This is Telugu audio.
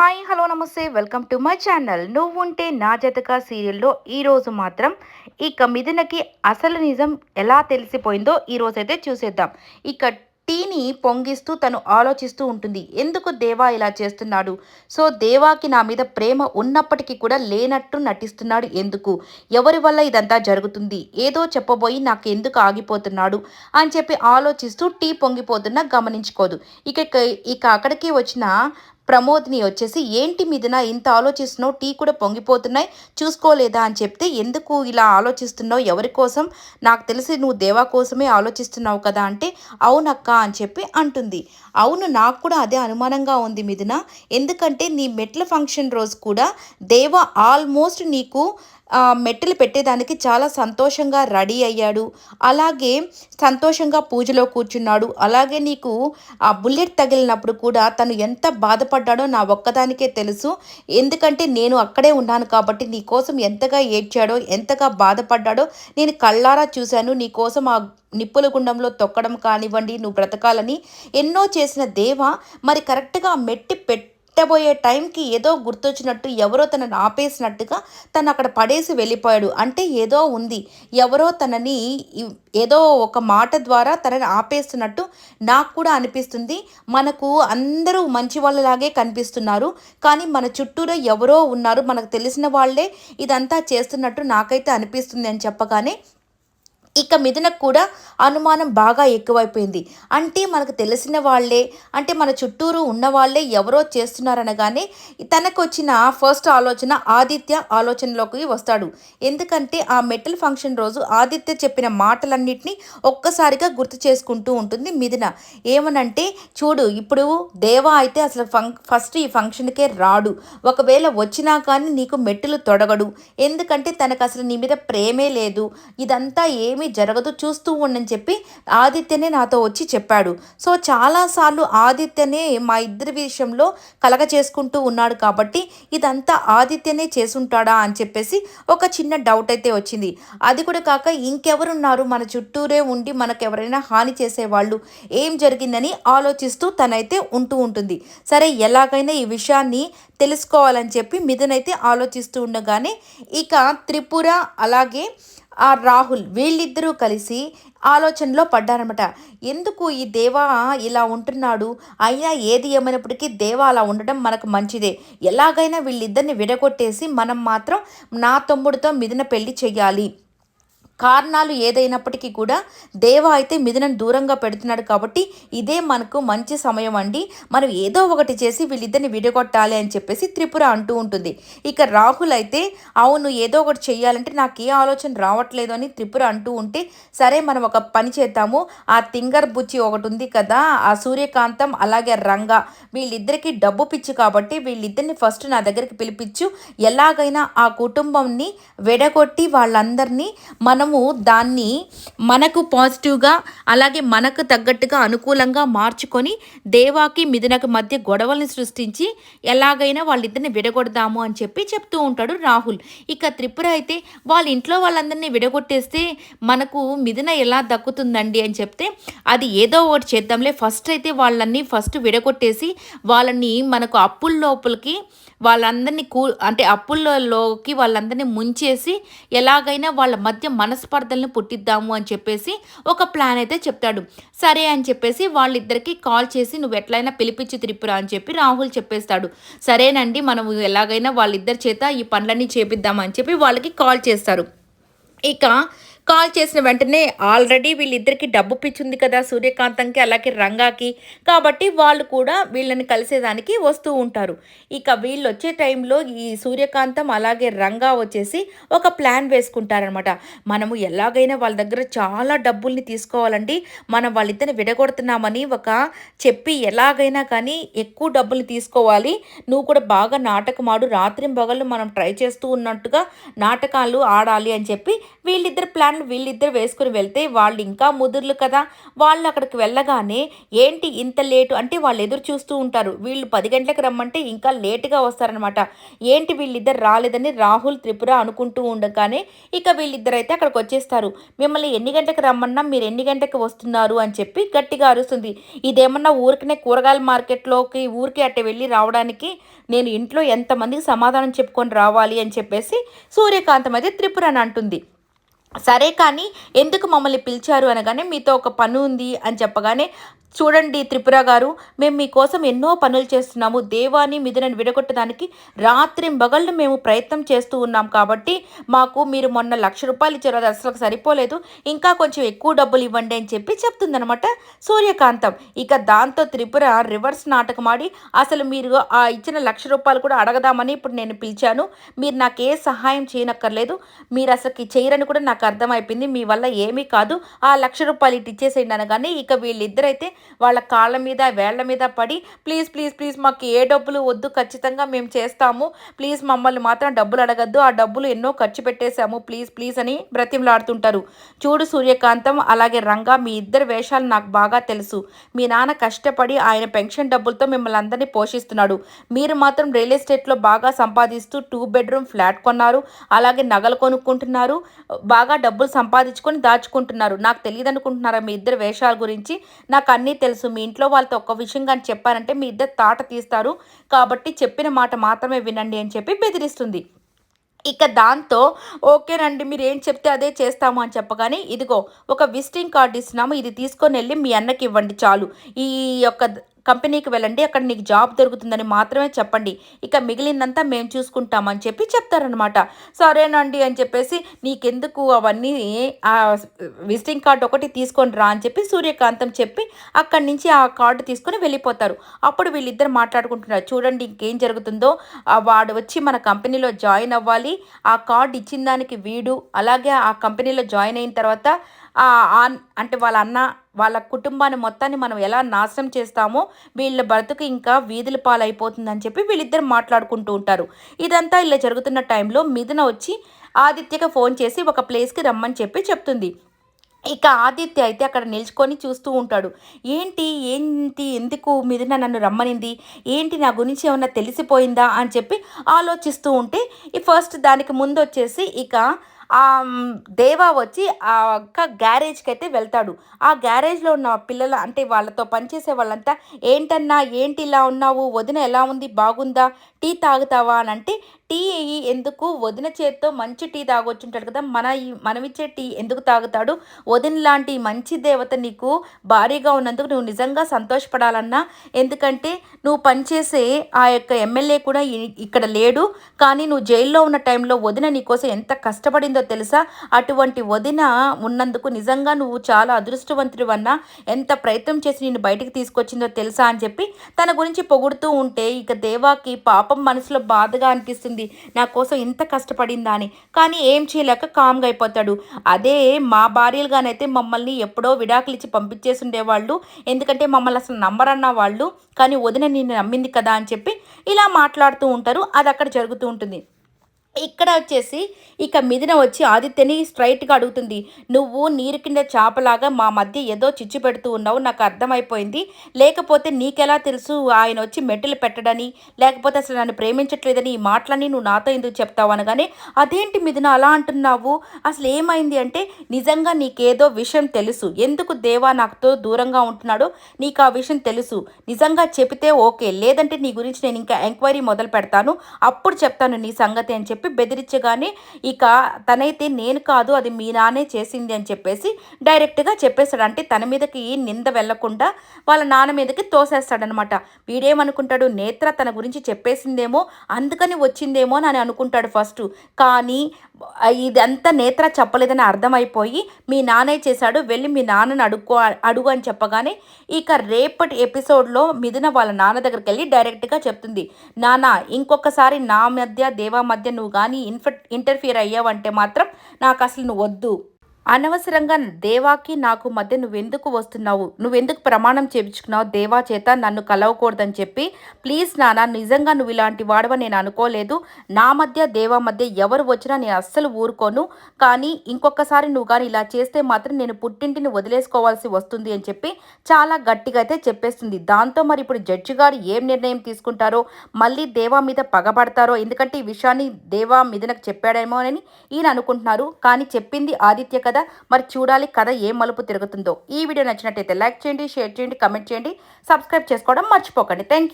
Hi hello namaste. Welcome to my channel. నువ్వుంటే నా జతక సీరియల్లో ఈరోజు మాత్రం ఇక మిథునకి అసలు నిజం ఎలా తెలిసిపోయిందో ఈరోజు అయితే చూసేద్దాం. ఇక టీని పొంగిస్తూ తను ఆలోచిస్తూ ఉంటుంది. ఎందుకు దేవా ఇలా చేస్తున్నాడు? సో దేవాకి నా మీద ప్రేమ ఉన్నప్పటికీ కూడా లేనట్టు నటిస్తున్నాడు ఎందుకు? ఎవరి వల్ల ఇదంతా జరుగుతుంది? ఏదో చెప్పబోయి నాకు ఎందుకు ఆగిపోతున్నాడు? అని చెప్పి ఆలోచిస్తూ టీ పొంగిపోతున్నా గమనించుకోదు. ఇక ఇక అక్కడికి వచ్చిన ప్రమోద్ని వచ్చేసి ఏంటి మీదన ఇంత ఆలోచిస్తున్నావు? టీ కూడా పొంగిపోతున్నాయి. చూసుకోలేదా? అని చెప్తే ఎందుకు ఇలా ఆలోచిస్తున్నావు? ఎవరి కోసం? నాకు తెలిసి నువ్వు దేవా కోసమే ఆలోచిస్తున్నావు కదా అంటే అవునక్క అని చెప్పి అంటుంది. అవును నాకు కూడా అదే అనుమానంగా ఉంది మిథున. ఎందుకంటే నీ మెట్ల ఫంక్షన్ రోజు కూడా దేవ ఆల్మోస్ట్ నీకు మెట్టెలు పెట్టేదానికి చాలా సంతోషంగా రెడీ అయ్యాడు. అలాగే సంతోషంగా పూజలో కూర్చున్నాడు. అలాగే నీకు ఆ బుల్లెట్ తగిలినప్పుడు కూడా తను ఎంత బాధపడ్డాడో నా ఒక్కదానికే తెలుసు. ఎందుకంటే నేను అక్కడే ఉన్నాను కాబట్టి నీ కోసం ఎంతగా ఏడ్చాడో ఎంతగా బాధపడ్డాడో నేను కళ్ళారా చూశాను. నీ కోసం ఆ నిప్పుల గుండంలో తొక్కడం కానివ్వండి నువ్వు బ్రతకాలని. ఎన్నో చేసిన దేవ మరి కరెక్ట్గా మెట్టి పెట్టి ఎత్తబోయే టైంకి ఏదో గుర్తొచ్చినట్టు ఎవరో తనని ఆపేసినట్టుగా తను అక్కడ పడేసి వెళ్ళిపోయాడు. అంటే ఏదో ఉంది. ఎవరో తనని ఏదో ఒక మాట ద్వారా తనని ఆపేస్తున్నట్టు నాకు కూడా అనిపిస్తుంది. మనకు అందరూ మంచి వాళ్ళలాగే కనిపిస్తున్నారు. కానీ మన చుట్టూలో ఎవరో ఉన్నారు. మనకు తెలిసిన వాళ్ళే ఇదంతా చేస్తున్నట్టు నాకైతే అనిపిస్తుంది అని చెప్పగానే ఇక మిథునకు కూడా అనుమానం బాగా ఎక్కువైపోయింది. అంటే మనకు తెలిసిన వాళ్ళే అంటే మన చుట్టూరు ఉన్న వాళ్ళే ఎవరో చేస్తున్నారనగానే తనకు వచ్చిన ఫస్ట్ ఆలోచన ఆదిత్య ఆలోచనలోకి వస్తాడు. ఎందుకంటే ఆ మెటల్ ఫంక్షన్ రోజు ఆదిత్య చెప్పిన మాటలన్నింటినీ ఒక్కసారిగా గుర్తు చేసుకుంటూ ఉంటుంది మిథున. ఏమనంటే చూడు ఇప్పుడు దేవా అయితే అసలు ఫంక్ ఫస్ట్ ఈ ఫంక్షన్కే రాడు. ఒకవేళ వచ్చినా కానీ నీకు మెట్టులు తొడగడు. ఎందుకంటే తనకు అసలు నీ మీద ప్రేమే లేదు. ఇదంతా ఏమి ఏమీ జరగదు చూస్తూ ఉండని చెప్పి ఆదిత్యనే నాతో వచ్చి చెప్పాడు. సో చాలాసార్లు ఆదిత్యనే మా ఇద్దరి విషయంలో కలగ చేసుకుంటూ ఉన్నాడు కాబట్టి ఇదంతా ఆదిత్యనే చేసుంటాడా అని చెప్పేసి ఒక చిన్న డౌట్ అయితే వచ్చింది. అది కూడా కాక ఇంకెవరున్నారు? మన చుట్టూరే ఉండి మనకు ఎవరైనా హాని చేసేవాళ్ళు ఏం జరిగిందని ఆలోచిస్తూ తనైతే ఉంటూ ఉంటుంది. సరే ఎలాగైనా ఈ విషయాన్ని తెలుసుకోవాలని చెప్పి మిథునైతే ఆలోచిస్తూ ఉండగానే ఇక త్రిపుర అలాగే ఆ రాహుల్ వీళ్ళిద్దరూ కలిసి ఆలోచనలో పడ్డారనమాట ఎందుకు ఈ దేవా ఇలా ఉంటున్నాడు? అయినా ఏది ఏమైనప్పటికీ దేవా అలా ఉండడం మనకు మంచిదే. ఎలాగైనా వీళ్ళిద్దరిని విడగొట్టేసి మనం మాత్రం నా తమ్ముడితో మిదిన పెళ్ళి చెయ్యాలి. కారణాలు ఏదైనప్పటికీ కూడా దేవ అయితే మిథునను దూరంగా పెడుతున్నాడు కాబట్టి ఇదే మనకు మంచి సమయం అండి. మనం ఏదో ఒకటి చేసి వీళ్ళిద్దరిని విడగొట్టాలి అని చెప్పేసి త్రిపుర అంటూ ఉంటుంది. ఇక రాహుల్ అయితే అవును ఏదో ఒకటి చేయాలంటే నాకు ఏ ఆలోచన రావట్లేదు అని త్రిపుర అంటూ ఉంటే సరే మనం ఒక పని చేద్దాము. ఆ తింగర్ బుచ్చి ఒకటి ఉంది కదా ఆ సూర్యకాంతం అలాగే రంగ వీళ్ళిద్దరికి డబ్బు పిచ్చి కాబట్టి వీళ్ళిద్దరిని ఫస్ట్ నా దగ్గరికి పిలిపించు. ఎలాగైనా ఆ కుటుంబంని విడగొట్టి వాళ్ళందరినీ మనం మనము దాన్ని మనకు పాజిటివ్గా అలాగే మనకు తగ్గట్టుగా అనుకూలంగా మార్చుకొని దేవాకి మిథునకు మధ్య గొడవల్ని సృష్టించి ఎలాగైనా వాళ్ళిద్దరిని విడగొడదాము అని చెప్పి చెప్తూ ఉంటాడు రాహుల్. ఇక త్రిపుర అయితే వాళ్ళ ఇంట్లో వాళ్ళందరినీ విడగొట్టేస్తే మనకు మిథున ఎలా దక్కుతుందండి అని చెప్తే అది ఏదో ఒకటి చేద్దాంలే. ఫస్ట్ అయితే వాళ్ళని ఫస్ట్ విడగొట్టేసి వాళ్ళని మనకు అప్పుల లోపలికి వాళ్ళందరినీ కూ అంటే అప్పుల్లోకి వాళ్ళందరినీ ముంచేసి ఎలాగైనా వాళ్ళ మధ్య మనస్పర్ధలను పుట్టిద్దాము అని చెప్పేసి ఒక ప్లాన్ అయితే చెప్తాడు. సరే అని చెప్పేసి వాళ్ళిద్దరికి కాల్ చేసి నువ్వు ఎట్లయినా పిలిపించి త్రిపుర అని చెప్పి రాహుల్ చెప్పేస్తాడు. సరేనండి మనం ఎలాగైనా వాళ్ళిద్దరి చేత ఈ పనులన్నీ చేపిద్దామని చెప్పి వాళ్ళకి కాల్ చేస్తారు. ఇక కాల్ చేసిన వెంటనే ఆల్రెడీ వీళ్ళిద్దరికి డబ్బు పిచ్చింది కదా సూర్యకాంతంకి అలాగే రంగాకి. కాబట్టి వాళ్ళు కూడా వీళ్ళని కలిసేదానికి వస్తూ ఉంటారు. ఇక వీళ్ళు వచ్చే టైంలో ఈ సూర్యకాంతం అలాగే రంగా వచ్చేసి ఒక ప్లాన్ వేసుకుంటారనమాట మనము ఎలాగైనా వాళ్ళ దగ్గర చాలా డబ్బుల్ని తీసుకోవాలండి. మనం వాళ్ళిద్దరిని విడగొడుతున్నామని ఒక చెప్పి ఎలాగైనా కానీ ఎక్కువ డబ్బులు తీసుకోవాలి. నువ్వు కూడా బాగా నాటకం ఆడు. రాత్రి పగళ్ళు మనం ట్రై చేస్తూ ఉన్నట్టుగా నాటకాలు ఆడాలి అని చెప్పి వీళ్ళిద్దరు ప్లాన్ వాళ్ళు వీళ్ళిద్దరు వేసుకుని వెళ్తే వాళ్ళు ఇంకా ముదుర్లు కదా. వాళ్ళు అక్కడికి వెళ్ళగానే ఏంటి ఇంత లేటు అంటే వాళ్ళు ఎదురు చూస్తూ ఉంటారు. వీళ్ళు పది గంటలకు రమ్మంటే ఇంకా లేటుగా వస్తారనమాట ఏంటి వీళ్ళిద్దరు రాలేదని రాహుల్ త్రిపుర అనుకుంటూ ఉండగానే ఇక వీళ్ళిద్దరు అయితే అక్కడికి వచ్చేస్తారు. మిమ్మల్ని ఎన్ని గంటలకు రమ్మన్నా మీరు ఎన్ని గంటలకు వస్తున్నారు అని చెప్పి గట్టిగా అరుస్తుంది. ఇదేమన్నా ఊరికనే కూరగాయల మార్కెట్లోకి ఊరికి అట్టే వెళ్ళి రావడానికి నేను ఇంట్లో ఎంతమందికి సమాధానం చెప్పుకొని రావాలి అని చెప్పేసి సూర్యకాంతం అయితే త్రిపుర అని అంటుంది. సరే కానీ ఎందుకు మమ్మల్ని పిలిచారు అనగానే మీతో ఒక పని ఉంది అని చెప్పగానే చూడండి త్రిపుర గారు మేము మీకోసం ఎన్నో పనులు చేస్తున్నాము. దేవాని మిథునని విడగొట్టడానికి రాత్రి బగళ్ళు మేము ప్రయత్నం చేస్తూ ఉన్నాం కాబట్టి మాకు మీరు మొన్న లక్ష రూపాయలు ఇచ్చారు. అది అసలు సరిపోలేదు. ఇంకా కొంచెం ఎక్కువ డబ్బులు ఇవ్వండి అని చెప్పి చెప్తుందనమాట సూర్యకాంతం. ఇక దాంతో త్రిపుర రివర్స్ నాటకం ఆడి అసలు మీరు ఆ ఇచ్చిన లక్ష రూపాయలు కూడా అడగదామని ఇప్పుడు నేను పిలిచాను. మీరు నాకు ఏ సహాయం చేయనక్కర్లేదు. మీరు అసలు చేయరని కూడా నాకు అర్థమైపోయింది. మీ వల్ల ఏమీ కాదు. ఆ లక్ష రూపాయలు ఇటు ఇచ్చేసేయండి అనగానే ఇక వీళ్ళిద్దరైతే వాళ్ళ కాళ్ళ మీద వేళ్ళ మీద పడి ప్లీజ్ ప్లీజ్ ప్లీజ్ మాకు ఏ డబ్బులు వద్దు ఖచ్చితంగా మేము చేస్తాము. ప్లీజ్ మమ్మల్ని మాత్రం డబ్బులు అడగద్దు. ఆ డబ్బులు ఎన్నో ఖర్చు పెట్టేశాము. ప్లీజ్ ప్లీజ్ అని బ్రతిమలాడుతుంటారు. చూడు సూర్యకాంతం అలాగే రంగా మీ ఇద్దరు వేషాలు నాకు బాగా తెలుసు. మీ నాన్న కష్టపడి ఆయన పెన్షన్ డబ్బులతో మిమ్మల్ని అందరినీ పోషిస్తున్నాడు. మీరు మాత్రం రియల్ ఎస్టేట్లో బాగా సంపాదిస్తూ టూ బెడ్రూమ్ ఫ్లాట్ కొన్నారు. అలాగే నగలు కొనుక్కుంటున్నారు. బాగా డబ్బులు సంపాదించుకొని దాచుకుంటున్నారు. నాకు తెలియదు అనుకుంటున్నారా మీ ఇద్దరు వేషాల గురించి? నాకు అన్ని తెలుసు. మీ ఇంట్లో వాళ్ళతో ఒక్క విషయం కానీ చెప్పారంటే మీ ఇద్దరు తాట తీస్తారు. కాబట్టి చెప్పిన మాట మాత్రమే వినండి అని చెప్పి బెదిరిస్తుంది. ఇక దాంతో ఓకేనండి మీరు ఏం చెప్తే అదే చేస్తాము అని చెప్పగానే ఇదిగో ఒక విజిటింగ్ కార్డు ఇస్తున్నాము. ఇది తీసుకొని వెళ్ళి మీ అన్నకి ఇవ్వండి చాలు. ఈ యొక్క కంపెనీకి వెళ్ళండి అక్కడ నీకు జాబ్ దొరుకుతుందని మాత్రమే చెప్పండి. ఇక మిగిలినంతా మేము చూసుకుంటామని చెప్పి చెప్తారనమాట సరేనండి అని చెప్పేసి నీకెందుకు అవన్నీ ఆ విజిటింగ్ కార్డు ఒకటి తీసుకొని రా అని చెప్పి సూర్యకాంతం చెప్పి అక్కడి నుంచి ఆ కార్డు తీసుకొని వెళ్ళిపోతారు. అప్పుడు వీళ్ళిద్దరు మాట్లాడుకుంటున్నారు. చూడండి ఇంకేం జరుగుతుందో. వాడు వచ్చి మన కంపెనీలో జాయిన్ అవ్వాలి. ఆ కార్డు ఇచ్చిన దానికి వీడు అలాగే ఆ కంపెనీలో జాయిన్ అయిన తర్వాత అంటే వాళ్ళ అన్న వాళ్ళ కుటుంబాన్ని మొత్తాన్ని మనం ఎలా నాశనం చేస్తామో వీళ్ళ బ్రతుకు ఇంకా వీధుల పాలైపోతుందని చెప్పి వీళ్ళిద్దరు మాట్లాడుకుంటూ ఉంటారు. ఇదంతా ఇలా జరుగుతున్న టైంలో మిథున వచ్చి ఆదిత్యకి ఫోన్ చేసి ఒక ప్లేస్కి రమ్మని చెప్పి చెప్తుంది. ఇక ఆదిత్య అయితే అక్కడ నిల్చుకొని చూస్తూ ఉంటాడు. ఏంటి? ఏంటి? ఎందుకు మిథున నన్ను రమ్మనింది? ఏంటి? నా గురించి ఏమన్నా తెలిసిపోయిందా? అని చెప్పి ఆలోచిస్తూ ఉంటే ఈ ఫస్ట్ దానికి ముందు వచ్చేసి ఇక దేవా వచ్చి ఆ యొక్క గ్యారేజ్కి అయితే వెళ్తాడు. ఆ గ్యారేజ్లో ఉన్న పిల్లలు అంటే వాళ్ళతో పనిచేసే వాళ్ళంతా ఏంటన్నా ఏంటి ఇలా ఉన్నావు? వదిన ఎలా ఉంది? బాగుందా? టీ తాగుతావా? అని అంటే టీ ఎందుకు? వదిన చేత్తో మంచి టీ తాగొచ్చుంటాడు కదా మన మనమిచ్చే టీ ఎందుకు తాగుతాడు? వదిన లాంటి మంచి దేవత నీకు భారీగా ఉన్నందుకు నువ్వు నిజంగా సంతోషపడాలన్నా ఎందుకంటే నువ్వు పనిచేసే ఆ యొక్క ఎమ్మెల్యే కూడా ఇక్కడ లేడు. కానీ నువ్వు జైల్లో ఉన్న టైంలో వదిన నీకోసం ఎంత కష్టపడిందో తెలుసా? అటువంటి వదిన ఉన్నందుకు నిజంగా నువ్వు చాలా అదృష్టవంతుడు అన్నా ఎంత ప్రయత్నం చేసి నేను బయటికి తీసుకొచ్చిందో తెలుసా అని చెప్పి తన గురించి పొగుడుతూ ఉంటే ఇక దేవాకి పాపం మనసులో బాధగా అనిపిస్తుంది. చేసింది. నా కోసం ఇంత కష్టపడిందా అని కానీ ఏం చేయలేక కామ్గా అయిపోతాడు. అదే మా భార్యలుగానైతే మమ్మల్ని ఎప్పుడో విడాకులు ఇచ్చి పంపించేసి ఉండేవాళ్ళు ఎందుకంటే మమ్మల్ని అసలు నమ్మరన్న వాళ్ళు. కానీ వదిన నిన్ను నమ్మింది కదా అని చెప్పి ఇలా మాట్లాడుతూ ఉంటారు. అది అక్కడ జరుగుతూ ఉంటుంది. ఇక్కడ వచ్చేసి ఇక మిదిన వచ్చి ఆదిత్యని స్ట్రైట్గా అడుగుతుంది. నువ్వు నీరు కింద చేపలాగా మా మధ్య ఏదో చిచ్చు పెడుతూ ఉన్నావు నాకు అర్థమైపోయింది. లేకపోతే నీకెలా తెలుసు ఆయన వచ్చి మెట్టులు పెట్టడని? లేకపోతే అసలు నన్ను ప్రేమించట్లేదని ఈ మాటలని నువ్వు నాతో ఎందుకు చెప్తావు? అనగానే అదేంటి మిదిన అలా అంటున్నావు? అసలు ఏమైంది అంటే నిజంగా నీకేదో విషయం తెలుసు. ఎందుకు దేవా నాకుతో దూరంగా ఉంటున్నాడో నీకు ఆ విషయం తెలుసు. నిజంగా చెబితే ఓకే. లేదంటే నీ గురించి నేను ఇంకా ఎంక్వైరీ మొదలు పెడతాను. అప్పుడు చెప్తాను నీ సంగతి అని చెప్పి చెప్పి బెదిరించగానే ఇక తనైతే నేను కాదు అది మీ నానే చేసింది అని చెప్పేసి డైరెక్ట్గా చెప్పేస్తాడు అంటే తన మీదకి నింద వెళ్ళకుండా వాళ్ళ నాన్న మీదకి తోసేస్తాడనమాట. వీడేమనుకుంటాడు నేత్ర తన గురించి చెప్పేసిందేమో అందుకని వచ్చిందేమో అని అనుకుంటాడు ఫస్ట్. కానీ ఇదంతా నేత్ర చెప్పలేదని అర్థమైపోయి మీ నాన్నే చేశాడు వెళ్ళి మీ నాన్నని అడుక్కో అడుగు అని చెప్పగానే ఇక రేపటి ఎపిసోడ్లో మిథున వాళ్ళ నాన్న దగ్గరికి వెళ్ళి డైరెక్ట్గా చెప్తుంది నాన్న ఇంకొకసారి నా మధ్య దేవా మధ్య నువ్వు కానీ ఇన్ఫ ఇంటర్ఫియర్ అయ్యావంటే మాత్రం నాకు అసలు నువ్వు వద్దు. అనవసరంగా దేవాకి నాకు మధ్య నువ్వెందుకు వస్తున్నావు? నువ్వెందుకు ప్రమాణం చేయించుకున్నావు దేవా చేత నన్ను కలవకూడదని చెప్పి ప్లీజ్ నాన్న నిజంగా నువ్వు ఇలాంటి వాడవ నేను అనుకోలేదు. నా మధ్య దేవా మధ్య ఎవరు వచ్చినా నేను అస్సలు ఊరుకోను. కానీ ఇంకొకసారి నువ్వు కానీ ఇలా చేస్తే మాత్రం నేను పుట్టింటిని వదిలేసుకోవాల్సి వస్తుంది అని చెప్పి చాలా గట్టిగా అయితే చెప్పేస్తుంది. దాంతో మరి ఇప్పుడు జడ్జి గారు ఏం నిర్ణయం తీసుకుంటారో మళ్ళీ దేవా మీద పగబడతారో ఎందుకంటే ఈ విషయాన్ని దేవా మీద నాకు చెప్పాడేమో అని ఈయన అనుకుంటున్నారు. కానీ చెప్పింది ఆదిత్య కదా? మరి చూడాలి కథ ఏ మలుపు తిరుగుతుందో. ఈ వీడియో నచ్చినట్టయితే లైక్ చేయండి షేర్ చేయండి కమెంట్ చేయండి. సబ్స్క్రైబ్ చేసుకోవడం మర్చిపోకండి. థ్యాంక్